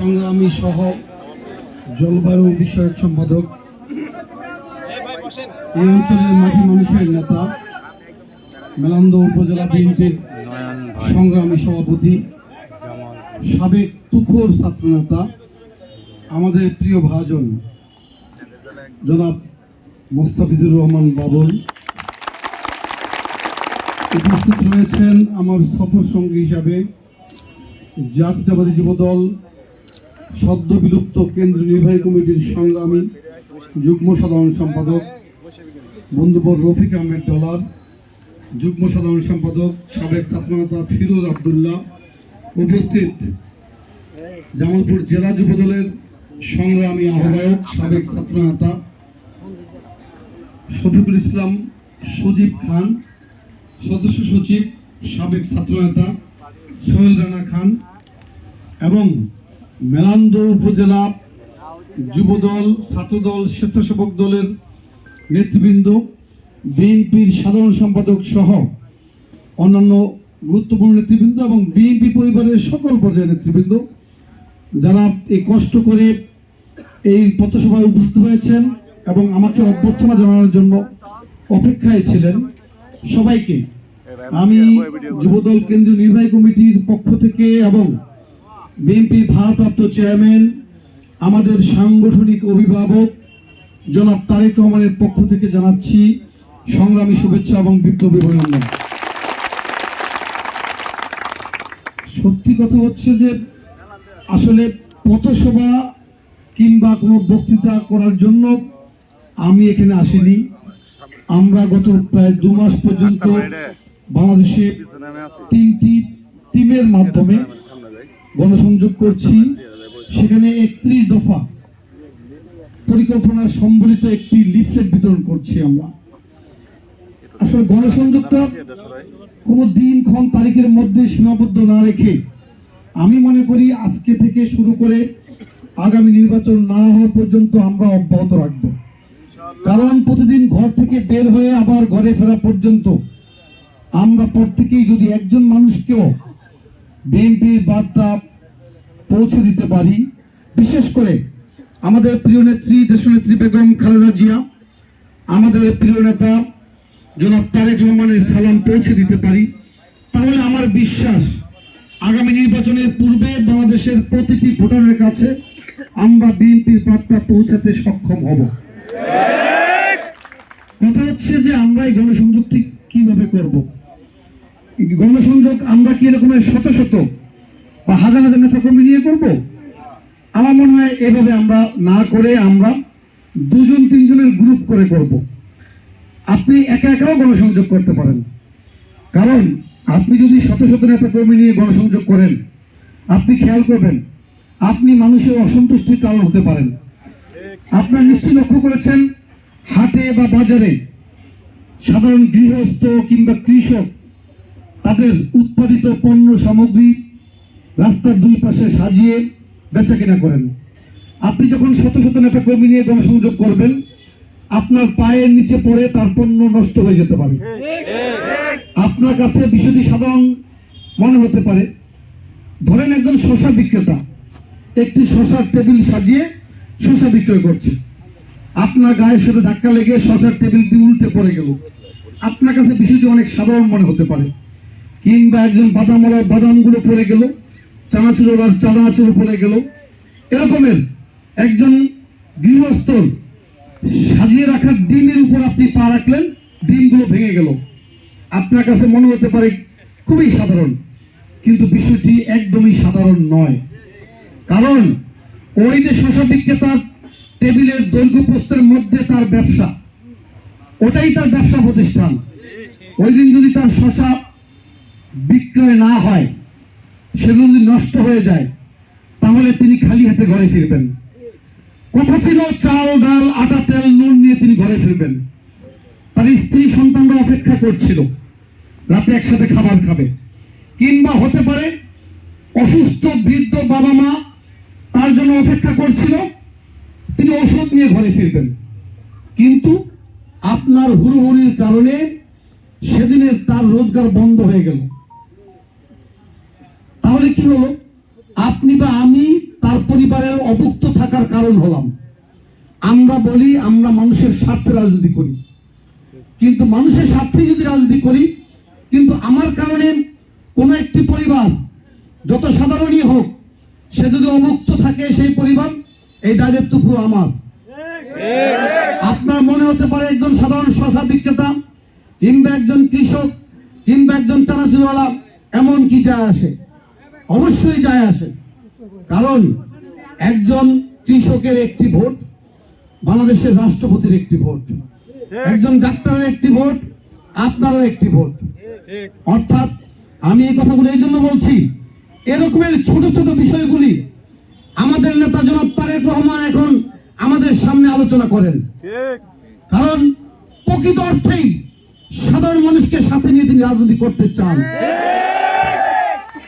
সংগ্রামী সহ জলবায়ু বিষয়ক সম্পাদক, এই অঞ্চলের মাটি মানুষের নেতা, মেলান্দ উপজেলা বিএনপির সংগ্রামী সভাপতি, সাবেক তুখোর ছাত্রনেতা, আমাদের প্রিয় ভাজন, জনাব মোস্তাফিজুর রহমান বাবুল। উপস্থিত রয়েছেন আমার সফর সঙ্গী হিসাবে জাতীয়তাবাদী যুবদল সদ্য বিলুপ্ত কেন্দ্রীয় নির্বাহী কমিটির সংগ্রামী যুগ্ম সাধারণ সম্পাদক বন্ধুবর রফিক আহমেদ ডলার, যুগ্ম সাধারণ সম্পাদক সাবেক ছাত্রনেতা ফিরোজ আবদুল্লাহ, উপস্থিত জামালপুর জেলা যুবদলের সংগ্রামী আহ্বায়ক সাবেক ছাত্রনেতা শফিকুল ইসলাম সজীব খান, সদস্য সচিব সাবেক ছাত্রনেতা সোহেল রানা খান এবং মেলান্দ উপজেলা যুবদল, ছাত্রদল, স্বেচ্ছাসেবক দলের নেতৃবৃন্দ, বিএনপির সাধারণ সম্পাদক সহ অন্যান্য গুরুত্বপূর্ণ নেতৃবৃন্দ এবং বিএনপি পরিবারের সকল পর্যায়ের নেতৃবৃন্দ, যারা এই কষ্ট করে এই পথসভায় উপস্থিত হয়েছেন এবং আমাকে অভ্যর্থনা জানানোর জন্য অপেক্ষায় ছিলেন। সবাইকে আমি যুবদল কেন্দ্রীয় নির্বাহী কমিটির পক্ষ থেকে এবং বিএনপি ভারপ্রাপ্ত চেয়ারম্যান, আমাদের সাংগঠনিক অভিভাবক জনাব তারেক রহমানের পক্ষ থেকে জানাচ্ছি সংগ্রামী শুভেচ্ছা এবং বিপ্লবী অভিনন্দন। সত্যি কথা হচ্ছে যে, আসলে পথসভা কিংবা কোনো বক্তৃতা করার জন্য আমি এখানে আসিনি। আমরা গত প্রায় দু মাস পর্যন্ত বাংলাদেশে তিনটি টিমের মাধ্যমে গণসংযোগ করছি। সেখানে একত্রিশ দফা পরিকল্পনা সম্বলিত একটি লিফলেট বিতরণ করছি আমরা। আসলে গণসংযোগটা কোনো দিন ক্ষণ তারিখের মধ্যে সীমাবদ্ধ না রেখে আমি মনে করি আজকে থেকে শুরু করে আগামী নির্বাচন না হওয়া পর্যন্ত আমরা অব্যাহত রাখব। কারণ প্রতিদিন ঘর থেকে বের হয়ে আবার ঘরে ফেরা পর্যন্ত আমরা প্রত্যেকেই যদি একজন মানুষকেও বিএনপির বার্তা পৌঁছে দিতে পারি। বিশেষ করে আমাদের প্রিয় নেত্রী দেশনেত্রী বেগম খালেদা জিয়া, আমাদের প্রিয় নেতা জনাব তারেক রহমানের সালাম পৌঁছে দিতে পারি। তাহলে আমার বিশ্বাস, আগামী নির্বাচনের পূর্বে বাংলাদেশের প্রতিটি ভোটারের কাছে আমরা বিএনপির বার্তা পৌঁছাতে সক্ষম হব। কথা হচ্ছে যে আমরা এই গণসংযোগটি কীভাবে করব? গণসংযোগ আমরা কি এরকম শত শত বা হাজার হাজার নেতাকর্মী নিয়ে করব? আমার মনে হয় এভাবে আমরা না করে আমরা দুজন, তিনজনের গ্রুপ করে করব। আপনি একা একাও গণসংযোগ করতে পারেন। কারণ আপনি যদি শত শত নেতা কর্মী নিয়ে গণসংযোগ করেন, আপনি খেয়াল করবেন, আপনি মানুষের অসন্তুষ্টির কারণ হতে পারেন। আপনার নিশ্চয়ই লক্ষ্য করেছেন, হাটে বা বাজারে সাধারণ গৃহস্থ কিংবা কৃষক তাদের উৎপাদিত পণ্য সামগ্রী রাস্তার দুই পাশে সাজিয়ে বেচা কেনা করেন। আপনি যখন শত শত নেতা কর্মী নিয়ে গণসংযোগ করবেন, আপনার পায়ের নিচে পড়ে তার পণ্য নষ্ট হয়ে যেতে পারে। আপনার কাছে বিষয়টি সাধারণ মনে হতে পারে। ধরেন একজন শশা বিক্রেতা একটি শশার টেবিল সাজিয়ে শশা বিক্রয় করছে। আপনার গায়ের সাথে ধাক্কা লেগে শশার টেবিলটি উল্টে পড়ে গেল। আপনার কাছে বিষয়টি অনেক সাধারণ মনে হতে পারে। কিংবা একজন বাদামওয়ালার বাদামগুলো পড়ে গেল, চানাচুরওয়ালার চানাচুর পড়ে গেল। এরকমের একজন গৃহস্থর সাজিয়ে রাখার ডিমের উপর আপনি পা রাখলেন ডিমগুলো ভেঙে গেল। আপনার কাছে মনে হতে পারে খুবই সাধারণ, কিন্তু বিষয়টি একদমই সাধারণ নয়। কারণ ওই যে শশা বিক্রেতার টেবিলের দৈর্ঘ্য প্রস্তের মধ্যে তার ব্যবসা, ওটাই তার ব্যবসা প্রতিষ্ঠান। ওই দিন যদি তার শশা বিক্রয় না হয়, সেগুলো যদি নষ্ট হয়ে যায়, তাহলে তিনি খালি হাতে ঘরে ফিরবেন। কথা ছিল চাল, ডাল, আটা, তেল, নুন নিয়ে তিনি ঘরে ফিরবেন। তার স্ত্রী সন্তানরা অপেক্ষা করছিল, রাতে একসাথে খাবার খাবে। কিংবা হতে পারে, অসুস্থ বৃদ্ধ বাবা মা তার জন্য অপেক্ষা করছিল, তিনি ওষুধ নিয়ে ঘরে ফিরবেন। কিন্তু আপনার হুড়োহুড়ির কারণে সেদিনের তার রোজগার বন্ধ হয়ে গেল। তাহলে কি হলো? আপনি বা আমি তার পরিবারের অভুক্ত থাকার কারণ হলাম। আমরা বলি, আমরা মানুষের স্বার্থে রাজনীতি করি। কিন্তু মানুষের স্বার্থে যদি রাজনীতি করি, কিন্তু আমার কারণে কোনো একটি পরিবার, যত সাধারণই হোক, সে যদি অভুক্ত থাকে সেই পরিবার, এই দায়িত্ব পুরো আমার। আপনার মনে হতে পারে একজন সাধারণ শশা বিক্রেতা, কিংবা একজন কৃষক, কিংবা একজন চানাচুরওয়ালা, এমন কি যায় আসে। অবশ্যই যায় আসে। কারণ একজন কৃষকের একটি ভোট, বাংলাদেশের রাষ্ট্রপতির একটি ভোট। একজন ডাক্তারের একটি ভোট, আপনারও একটি ভোট। অর্থাৎ আমি এই কথাগুলো এই জন্য বলছি, এরকমের ছোট ছোট বিষয়গুলি আমাদের নেতা জনাব তারেক রহমান এখন আমাদের সামনে আলোচনা করেন। কারণ প্রকৃত অর্থেই সাধারণ মানুষকে সাথে নিয়ে তিনি রাজনীতি করতে চান।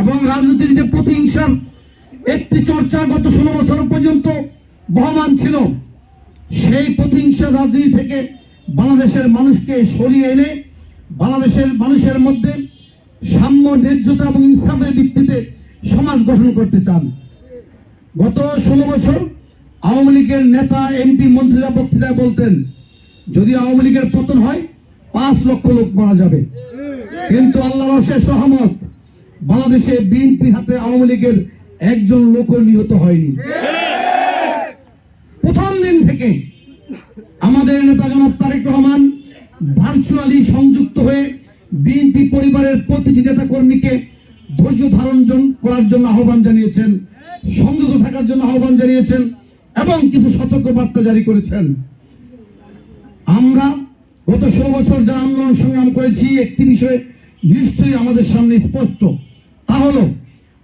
এবং রাজনীতির যে প্রতিহিংসার একটি চর্চা গত ষোলো বছর পর্যন্ত বহমান ছিল। সেই প্রতিহিংসা রাজনীতি থেকে বাংলাদেশের মানুষকে সরিয়ে এনে বাংলাদেশের মানুষের মধ্যে সাম্য ন্যায্যতা এবং ইনসাফের ভিত্তিতে সমাজ গঠন করতে চান। গত ষোলো বছর আওয়ামী লীগের নেতা, এমপি, মন্ত্রীরা বক্তৃতায় বলতেন, যদি আওয়ামী লীগের পতন হয়, পাঁচ লক্ষ লোক মারা যাবে। কিন্তু আল্লাহর অশেষ রহমত বাংলাদেশে বিএনপি হাতে আওয়ামী লীগের একজন লোক নিহত হয়নি। প্রথম দিন থেকে আমাদের নেতা জনাব তারেক রহমান ভার্চুয়ালি সংযুক্ত হয়ে বিএনপি পরিবারের প্রতিটি নেতা কর্মীকে ধৈর্য ধারণ করার জন্য আহ্বান জানিয়েছেন সংযত থাকার জন্য আহ্বান জানিয়েছেন এবং কিছু সতর্ক বার্তা জারি করেছেন। আমরা গত ষোলো বছর যা আন্দোলন সংগ্রাম করেছি, একটি বিষয় নিশ্চয়ই আমাদের সামনে স্পষ্ট। তা হলো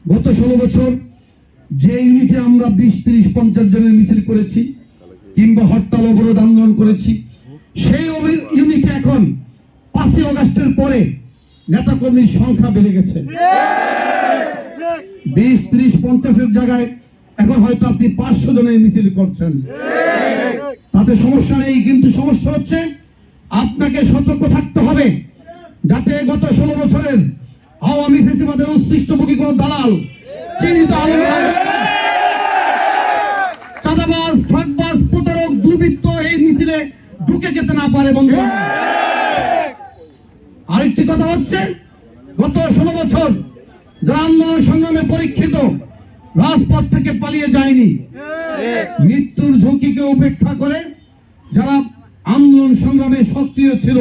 গত ষোলো বছর যে ইউনিটে আমরা বিশ, তিরিশ, পঞ্চাশ জনের মিছিল করেছি কিংবা হরতাল, অবরোধ আন্দোলন করেছি, সেই ইউনিটে এখন পাঁচই অগাস্টের পরে নেতাকর্মীর সংখ্যা বেড়ে গেছে। বিশ, ত্রিশ, পঞ্চাশের জায়গায় এখন হয়তো আপনি পাঁচশো জনের মিছিল করছেন। তাতে সমস্যা নেই, কিন্তু সমস্যা হচ্ছে আপনাকে সতর্ক থাকতে হবে যাতে গত ষোলো বছরের আওয়ামী ফেসিবাদের উৎকৃষ্টভোগী কোন দালাল, চিহ্নিত চাঁদাবাজ ঠকবাজ প্রতারক, দুর্বৃত্ত এই মিছিলে ঢুকে যেতে না পারে বন্ধু আরেকটি কথা হচ্ছে, গত ষোলো বছর যারা আন্দোলন সংগ্রামে পরীক্ষিত, রাজপথ থেকে পালিয়ে যায়নি, মৃত্যুর ঝুঁকিকে উপেক্ষা করে যারা আন্দোলন সংগ্রামে সক্রিয় ছিল,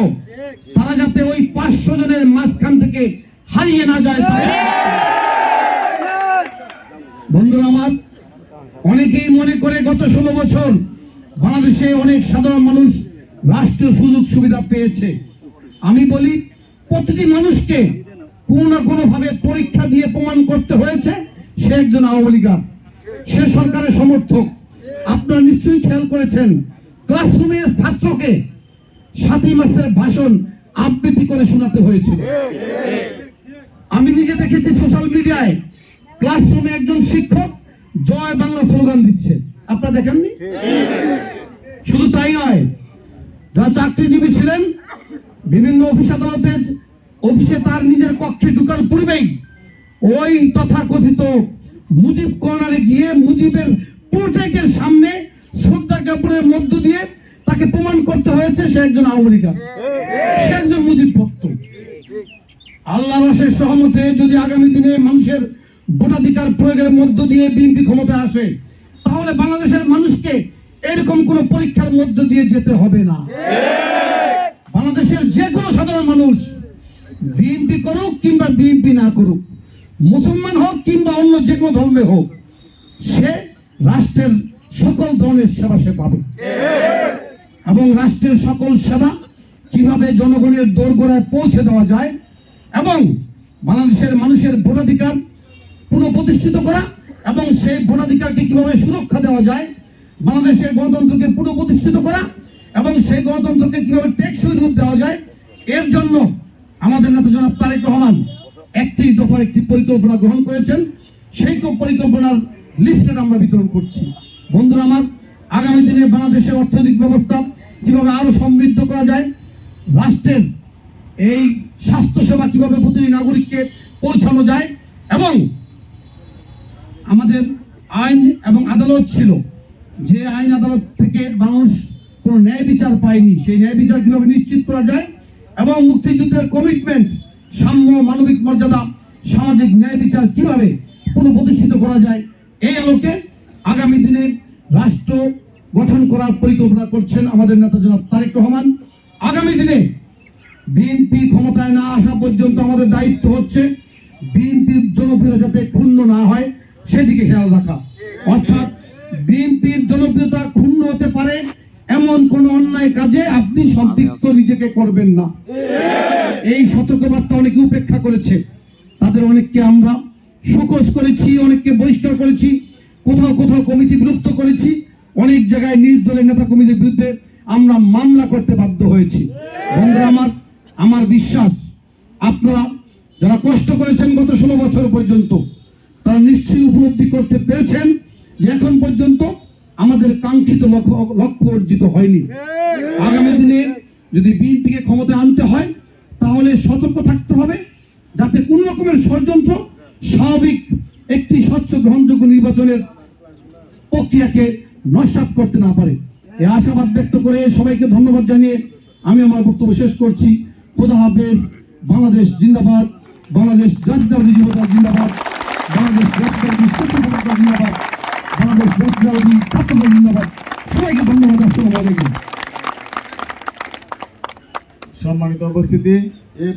তারা যাতে ওই পাঁচশো জনের মাঝখান থেকে হারিয়ে না যায় বন্ধুরা আমার, অনেকেই মনে করে গত ষোলো বছর বাংলাদেশে অনেক সাধারণ মানুষ রাষ্ট্রীয় সুযোগ সুবিধা পেয়েছে। আমি বলি, প্রতিটি মানুষকে কোনো না কোনো ভাবে পরীক্ষা দিয়ে প্রমাণ করতে হয়েছে, সে একজন আওয়ামী লীগার। সে সরকারের সমর্থক। আপনারা নিশ্চয়ই খেয়াল করেছেন ক্লাসরুমে ছাত্রকে সাতই মাসের ভাষণ আবৃত্তি করে শোনাতে হয়েছিল। আমি নিজে দেখেছি সোশ্যাল মিডিয়ায় ক্লাসরুমে একজন শিক্ষক জয় বাংলা স্লোগান দিচ্ছে। আপনারা দেখেননি শুধু তাই নয়, যারা চাকরিজীবী ছিলেন, বিভিন্ন অফিস আদালতে অফিসে তার নিজের কক্ষে ঢুকার পূর্বেই ওই তথাকথিত মুজিব কর্নারে গিয়ে মুজিবের প্রোটেকের সামনে শ্রদ্ধা জ্ঞাপনের মধ্য দিয়ে তাকে প্রমাণ করতে হয়েছে সে একজন আওয়ামী লীগার। সে একজন মুজিব আল্লাহ রসের সহমতে যদি আগামী দিনে মানুষের ভোটাধিকার প্রয়োগের মধ্য দিয়ে বিএনপি ক্ষমতা আসে, তাহলে বাংলাদেশের মানুষকে এরকম কোন পরীক্ষার মধ্য দিয়ে যেতে হবে না। বাংলাদেশের যে কোনো সাধারণ মানুষ বিএনপি করুক কিংবা বিএনপি না করুক, মুসলমান হোক কিংবা অন্য যে কোনো ধর্মে হোক, সে রাষ্ট্রের সকল ধরনের সেবা সে পাবে। এবং রাষ্ট্রের সকল সেবা কীভাবে জনগণের দোরগোড়ায় পৌঁছে দেওয়া যায় এবং বাংলাদেশের মানুষের ভোটাধিকার পুনঃপ্রতিষ্ঠিত করা এবং সেই ভোটাধিকারকে কীভাবে সুরক্ষা দেওয়া যায়, বাংলাদেশের গণতন্ত্রকে পুনঃপ্রতিষ্ঠিত করা এবং সেই গণতন্ত্রকে কীভাবে টেকসই রূপ দেওয়া যায়, এর জন্য আমাদের নেতা জনাব তারেক রহমান একটি দফার একটি পরিকল্পনা গ্রহণ করেছেন। সেই পরিকল্পনার লিস্টেড আমরা বিতরণ করছি। বন্ধুরা আমার, আগামী দিনে বাংলাদেশের অর্থনৈতিক ব্যবস্থা কীভাবে আরও সমৃদ্ধ করা যায়, রাষ্ট্রের এই স্বাস্থ্যসেবা কীভাবে প্রতিটি নাগরিককে পৌঁছানো যায় এবং আমাদের আইন এবং আদালত ছিল যে আইন আদালত থেকে মানুষ কোনো ন্যায় বিচার পায়নি, সেই ন্যায় বিচার কীভাবে নিশ্চিত করা যায় এবং মুক্তিযুদ্ধের কমিটমেন্ট সাম্য, মানবিক মর্যাদা, সামাজিক ন্যায় বিচার কীভাবে পুনঃপ্রতিষ্ঠিত করা যায়, এই আলোকে আগামী দিনে রাষ্ট্র গঠন করার পরিকল্পনা করছেন আমাদের নেতা জনাব তারেক রহমান। আগামী দিনে বিএনপি ক্ষমতায় না আসা পর্যন্ত আমাদের দায়িত্ব হচ্ছে বিএনপির জনপ্রিয়তা যাতে ক্ষুণ্ণ না হয় সেদিকে খেয়াল রাখা। অর্থাৎ বিএনপির জনপ্রিয়তা ক্ষুণ্ণ হতে পারে এমন কোন অন্যায় কাজে আপনি সম্পৃক্ত নিজেকে করবেন না। এই সতর্কবার্তা অনেকে উপেক্ষা করেছে। তাদের অনেককে আমরা শোকজ করেছি অনেককে বহিষ্কার করেছি কোথাও কোথাও কমিটি বিলুপ্ত করেছি অনেক জায়গায় নিজ দলের নেতা কমিটির বিরুদ্ধে আমরা মামলা করতে বাধ্য হয়েছি। বন্ধুরা আমার আমার বিশ্বাস আপনারা যারা কষ্ট করেছেন গত ষোলো বছর পর্যন্ত তারা নিশ্চয়ই উপলব্ধি করতে পেরেছেন যে এখন পর্যন্ত আমাদের কাঙ্ক্ষিত লক্ষ্য লক্ষ্য অর্জিত হয়নি। আগামী দিনে যদি বিএনপিকে ক্ষমতা আনতে হয় তাহলে সতর্ক থাকতে হবে যাতে কোন রকমের ষড়যন্ত্র স্বাভাবিক একটি স্বচ্ছ গ্রহণযোগ্য নির্বাচনের প্রক্রিয়াকে নস্বাত করতে না পারে। এ আশাবাদ ব্যক্ত করে সবাইকে ধন্যবাদ জানিয়ে আমি আমার বক্তব্য শেষ করছি। খোদা হাফেজ বাংলাদেশ জিন্দাবাদ, বাংলাদেশ জাতীয়তাবাদী জিন্দাবাদ, বাংলাদেশ জিন্দাবাদ বাংলাদেশ জিন্দাবাদ। সবাইকে ধন্যবাদ সম্মানিত উপস্থিতি এই